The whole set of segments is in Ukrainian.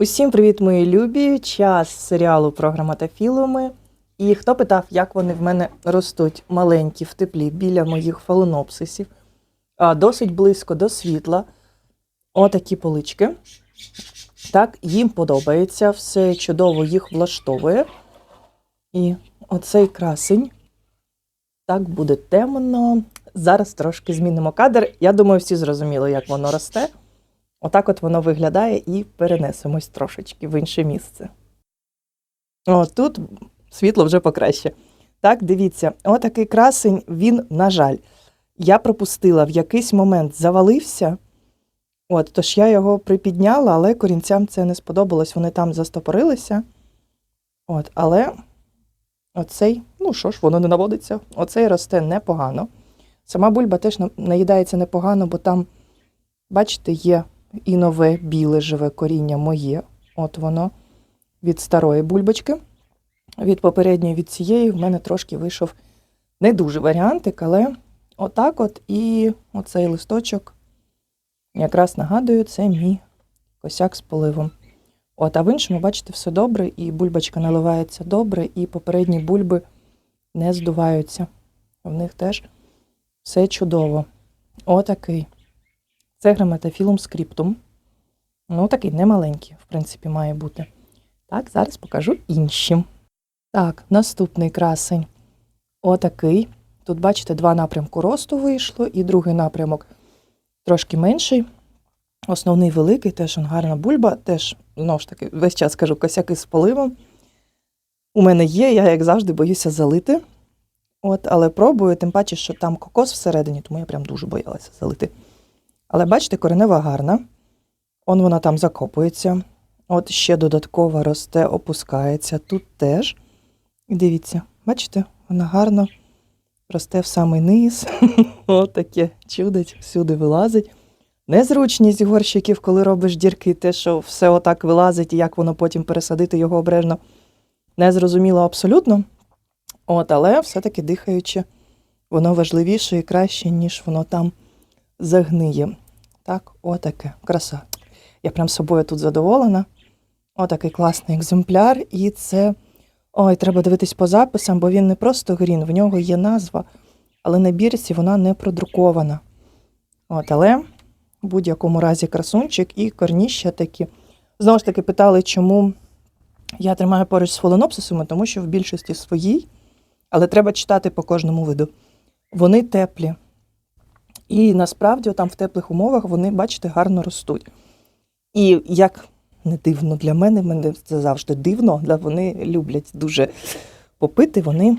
Усім привіт, мої любі! Час серіалу про граматофілуми. І хто питав, як вони в мене ростуть маленькі в теплі біля моїх фаленопсисів, досить близько до світла. Отакі полички. Так, їм подобається, все чудово їх влаштовує. І оцей красень. Так, буде темно. Зараз трошки змінимо кадр. Я думаю, всі зрозуміли, як воно росте. Отак от воно виглядає і перенесемось трошечки в інше місце. О, тут світло вже покраще. Так, дивіться, отакий красень, він, на жаль, я пропустила, в якийсь момент завалився. От, тож я його припідняла, але корінцям це не сподобалось, вони там застопорилися. От, але оцей, ну що ж, воно не наводиться. Оцей росте непогано. Сама бульба теж наїдається непогано, бо там, бачите, є і нове біле живе коріння моє. От воно від старої бульбочки. Від попередньої від цієї в мене трошки вийшов не дуже варіантик, але отак от і оцей листочок якраз нагадую, це мій косяк з поливом. От, а в іншому, бачите, все добре, і бульбочка наливається добре, і попередні бульби не здуваються. В них теж все чудово. Отакий. Це граматофілум скриптум. Ну, такий немаленький, в принципі, має бути. Так, зараз покажу інші. Так, наступний красень. Отакий. Тут, бачите, два напрямку росту вийшло, і другий напрямок трошки менший. Основний великий, теж гарна бульба, теж, знову ж таки, весь час кажу, косяки з поливом. У мене є, я, як завжди, боюся залити. От, але пробую, тим паче, що там кокос всередині, тому я прям дуже боялася залити. Але бачите, коренева гарна. Он вона там закопується. От ще додатково росте, опускається. Тут теж. І дивіться, бачите, вона гарно росте в самий низ. От таке чудить, всюди вилазить. Незручність горщиків, коли робиш дірки, те, що все отак вилазить, і як воно потім пересадити його обережно, не зрозуміло абсолютно. От, але все-таки дихаючи, воно важливіше і краще, ніж воно там загниє. Так, отаке, краса. Я прям собою тут задоволена. Отакий класний екземпляр. І це. Ой, треба дивитись по записам, бо він не просто грін, в нього є назва, але на бірці вона не продрукована. От, але в будь-якому разі красунчик і корніща такі. Знову ж таки, питали, чому я тримаю поруч з фаленопсисами, тому що в більшості своїй, але треба читати по кожному виду. Вони теплі. І насправді там в теплих умовах вони, бачите, гарно ростуть. І як не дивно для мене, мене це завжди дивно, але вони люблять дуже попити, вони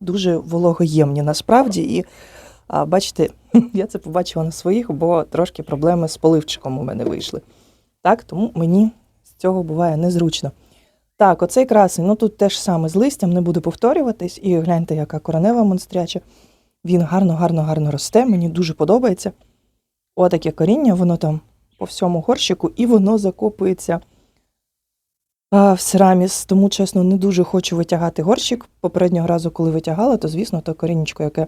дуже вологоємні насправді. І а, бачите, я це побачила на своїх, бо трошки проблеми з поливчиком у мене вийшли. Так, тому мені з цього буває незручно. Так, оцей красень, ну тут теж саме з листям, не буду повторюватись. І гляньте, яка коренева монстряча. Він гарно, гарно, гарно росте, мені дуже подобається. Отаке коріння, воно там по всьому горщику, і воно закопується а, в сераміс. Тому, чесно, не дуже хочу витягати горщик. Попереднього разу, коли витягала, то, звісно, то корінечко, яке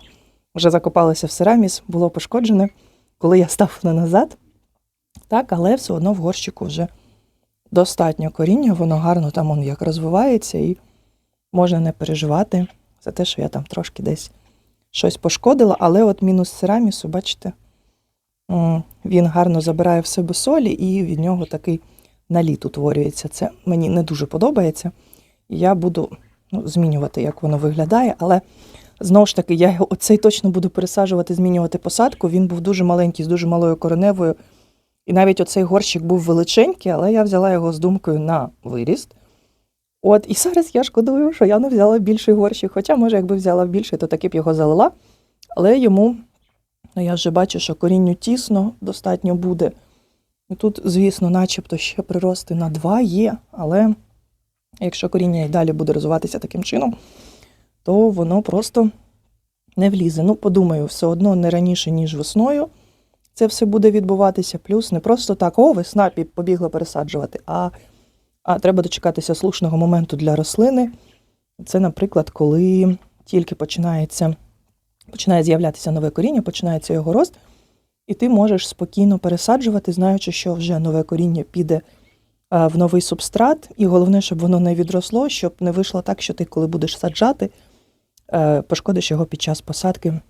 вже закопалося в сераміс, було пошкоджене, коли я ставила назад. Так, але все одно в горщику вже достатньо коріння, воно гарно там он як розвивається, і можна не переживати за те, що я там трошки десь щось пошкодила, але от мінус серамісу, бачите, він гарно забирає в себе солі, і від нього такий наліт утворюється. Це мені не дуже подобається. Я буду ну, змінювати, як воно виглядає, але знову ж таки, я оцей точно буду пересаджувати, змінювати посадку. Він був дуже маленький, з дуже малою кореневою. І навіть оцей горщик був величенький, але я взяла його з думкою на виріст. От, і зараз я шкодую, що я не взяла більший горщик. Хоча, може, якби взяла більший, то таки б його залила. Але йому, ну я вже бачу, що корінню тісно достатньо буде. І тут, звісно, начебто ще прирости на два є, але якщо коріння і далі буде розвиватися таким чином, то воно просто не влізе. Ну, подумаю, все одно не раніше, ніж весною це все буде відбуватися. Плюс не просто так, о, весна побігла пересаджувати, а, а треба дочекатися слушного моменту для рослини. Це, наприклад, коли тільки починається, починає з'являтися нове коріння, починається його рост, і ти можеш спокійно пересаджувати, знаючи, що вже нове коріння піде в новий субстрат, і головне, щоб воно не відросло, щоб не вийшло так, що ти, коли будеш саджати, е, пошкодиш його під час посадки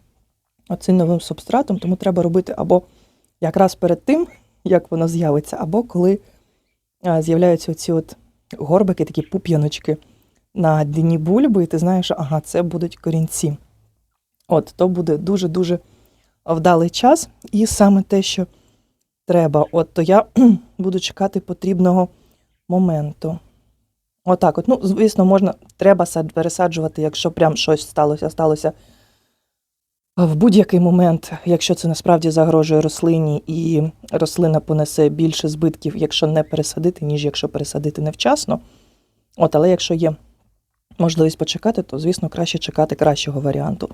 оцим новим субстратом. Тому треба робити або якраз перед тим, як воно з'явиться, або коли з'являються оці от горбики, такі пуп'яночки на дні бульби, і ти знаєш, що ага, це будуть корінці. От, то буде дуже-дуже вдалий час, і саме те, що треба. От то я буду чекати потрібного моменту. Отак, от, ну, звісно, можна, треба сад- пересаджувати, якщо прям щось сталося, сталося в будь-який момент, якщо це насправді загрожує рослині, і рослина понесе більше збитків, якщо не пересадити, ніж якщо пересадити невчасно. От, але якщо є можливість почекати, то, звісно, краще чекати кращого варіанту.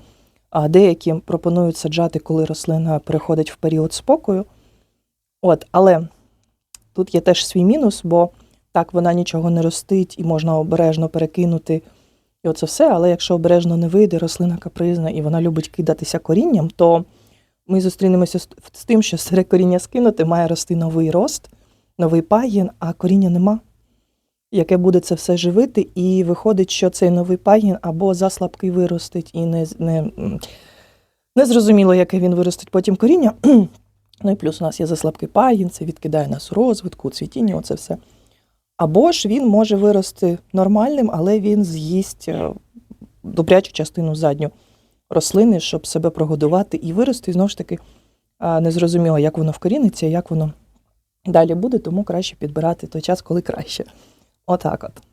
А деякі пропонують саджати, коли рослина переходить в період спокою. От, але тут є теж свій мінус, бо так вона нічого не ростить і можна обережно перекинути. І оце все. Але якщо обережно не вийде, рослина капризна і вона любить кидатися корінням, то ми зустрінемося з тим, що старе коріння скинути, має рости новий рост, новий пагін, а коріння нема, яке буде це все живити, і виходить, що цей новий пагін або заслабкий виростить, і не, не, не зрозуміло, яке він виростить потім коріння. Ну і плюс у нас є заслабкий пагін, це відкидає нас у розвитку, у цвітінні, оце все. Або ж він може вирости нормальним, але він з'їсть е, добрячу частину задню рослини, щоб себе прогодувати і вирости. І знову ж таки, незрозуміло, як воно вкоріниться, як воно далі буде, тому краще підбирати той час, коли краще. Отак от.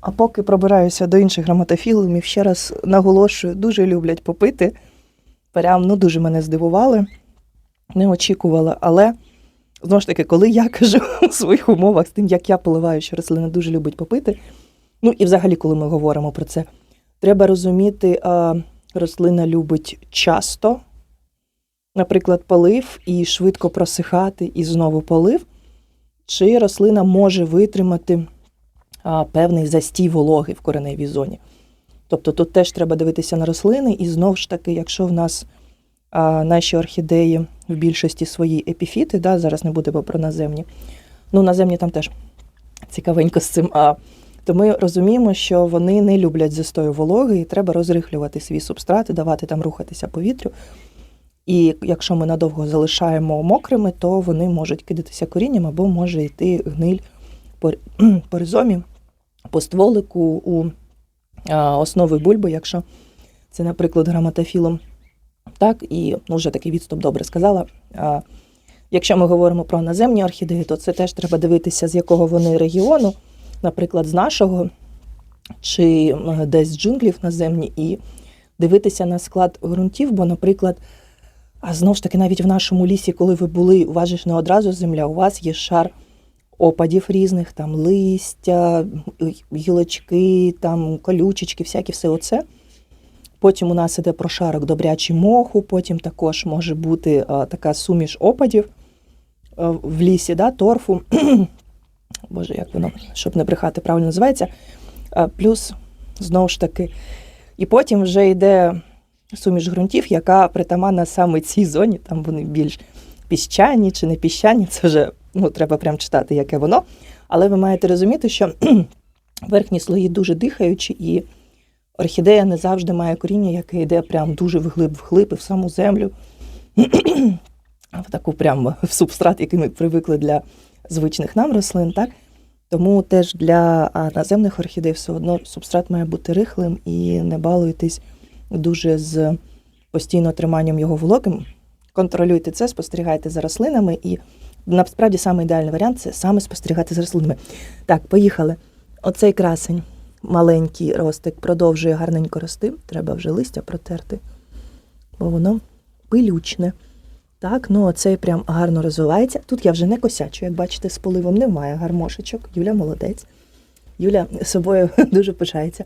А поки пробираюся до інших грамотофілумів, ще раз наголошую, дуже люблять попити. Прям ну, дуже мене здивували, не очікувала. Але знову ж таки, коли я кажу у своїх умовах з тим, як я поливаю, що рослина дуже любить попити. Ну і взагалі, коли ми говоримо про це, треба розуміти, а, рослина любить часто, наприклад, полив і швидко просихати, і знову полив, чи рослина може витримати а, певний застій вологи в кореневій зоні. Тобто тут теж треба дивитися на рослини, і знову ж таки, якщо в нас наші орхідеї в більшості свої епіфіти, да, зараз не будемо про наземні. Ну, наземні там теж цікавенько з цим. А, то ми розуміємо, що вони не люблять застою вологи, і треба розрихлювати свій субстрат, давати там рухатися повітрю. І якщо ми надовго залишаємо мокрими, то вони можуть кидатися корінням або може йти гниль по, по ризомі, по стволику у основи бульби, якщо це, наприклад, грамотофілом. Так, і ну, вже такий відступ добре сказала. Якщо ми говоримо про наземні орхідеї, то це теж треба дивитися, з якого вони регіону, наприклад, з нашого чи десь з джунглів наземні, і дивитися на склад ґрунтів, бо, наприклад, а знову ж таки, навіть в нашому лісі, коли ви були, у вас же ж не одразу земля, у вас є шар опадів різних, там листя, гілочки, там колючечки, всякі все оце. Потім у нас іде прошарок добрячий моху, потім також може бути а, така суміш опадів а, в лісі, да, торфу. Боже, як воно, щоб не брехати, правильно називається. А, плюс, знову ж таки, і потім вже йде суміш ґрунтів, яка притаманна саме цій зоні, там вони більш піщані чи не піщані, це вже ну, треба прям читати, яке воно. Але ви маєте розуміти, що верхні слої дуже дихаючі, і орхідея не завжди має коріння, яке йде прям дуже вглиб вглиб і в саму землю, в таку прям в субстрат, який ми привикли для звичних нам рослин. так? Тому теж для наземних орхідей все одно субстрат має бути рихлим і не балуйтесь дуже з постійно триманням його вологим. Контролюйте це, спостерігайте за рослинами, і насправді саме ідеальний варіант це саме спостерігати за рослинами. Так, поїхали. Оцей красень, маленький ростик, продовжує гарненько рости. Треба вже листя протерти, бо воно пилючне. Так, ну оцей прям гарно розвивається. Тут я вже не косячу, як бачите, з поливом немає гармошечок. Юля молодець. Юля собою дуже пишається.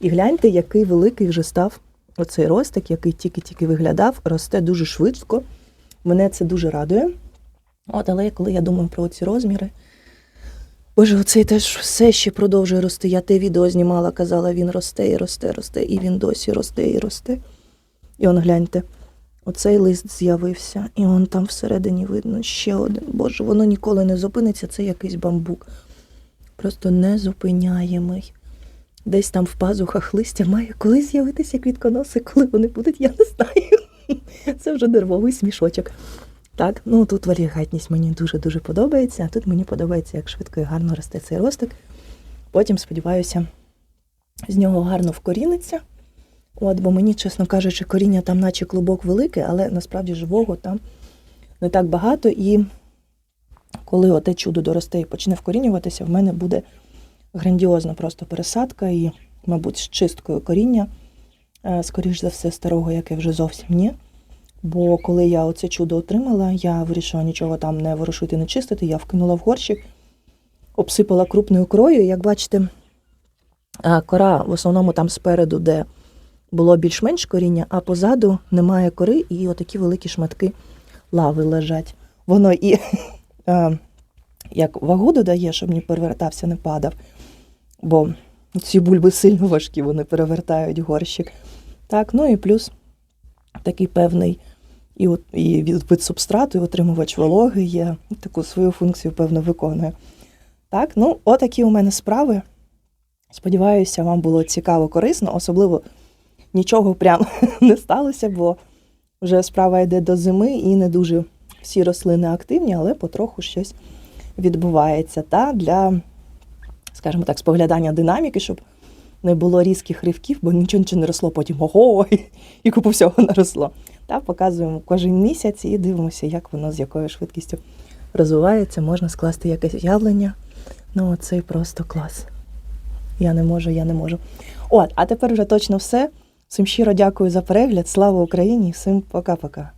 І гляньте, який великий вже став оцей ростик, який тільки-тільки виглядав, росте дуже швидко. Мене це дуже радує. От, але коли я думаю про ці розміри, боже, оцей теж все ще продовжує рости. Я те відео знімала, казала, він росте і росте, росте, і він досі росте і росте. І он гляньте. Оцей лист з'явився, і он там всередині видно ще один. Боже, воно ніколи не зупиниться, це якийсь бамбук. Просто незупиняємий. Десь там в пазухах листя має коли з'явитися квітконоси, коли вони будуть, я не знаю. Це вже нервовий смішочок. Так, ну тут варігатність мені дуже-дуже подобається, а тут мені подобається, як швидко і гарно росте цей ростик. Потім, сподіваюся, з нього гарно вкоріниться. От, бо мені, чесно кажучи, коріння там, наче клубок великий, але насправді живого там не так багато. І коли оте чудо доросте і почне вкорінюватися, в мене буде грандіозна просто пересадка і, мабуть, з чисткою коріння, е, скоріш за все, старого, яке вже зовсім ні. Бо коли я оце чудо отримала, я вирішила нічого там не ворушити, не чистити. Я вкинула в горщик, обсипала крупною крою. Як бачите, кора в основному там спереду, де було більш-менш коріння, а позаду немає кори, і отакі великі шматки лави лежать. Воно і як вагу додає, щоб не перевертався, не падав. Бо ці бульби сильно важкі, вони перевертають горщик. Так, ну і плюс такий певний і, от- і від- субстрату, і отримувач вологи є. Таку свою функцію, певно, виконує. Так, ну, отакі у мене справи. Сподіваюся, вам було цікаво, корисно, особливо нічого прям не сталося, бо вже справа йде до зими і не дуже всі рослини активні, але потроху щось відбувається. Та для, скажімо так, споглядання динаміки, щоб не було різких ривків, бо нічого нічого не росло, потім ого, і купу всього наросло. Та показуємо кожен місяць і дивимося, як воно з якою швидкістю розвивається. Можна скласти якесь уявлення. Ну, це просто клас. Я не можу, я не можу. От, а тепер вже точно все. Всім щиро дякую за перегляд. Слава Україні! Всім пока-пока.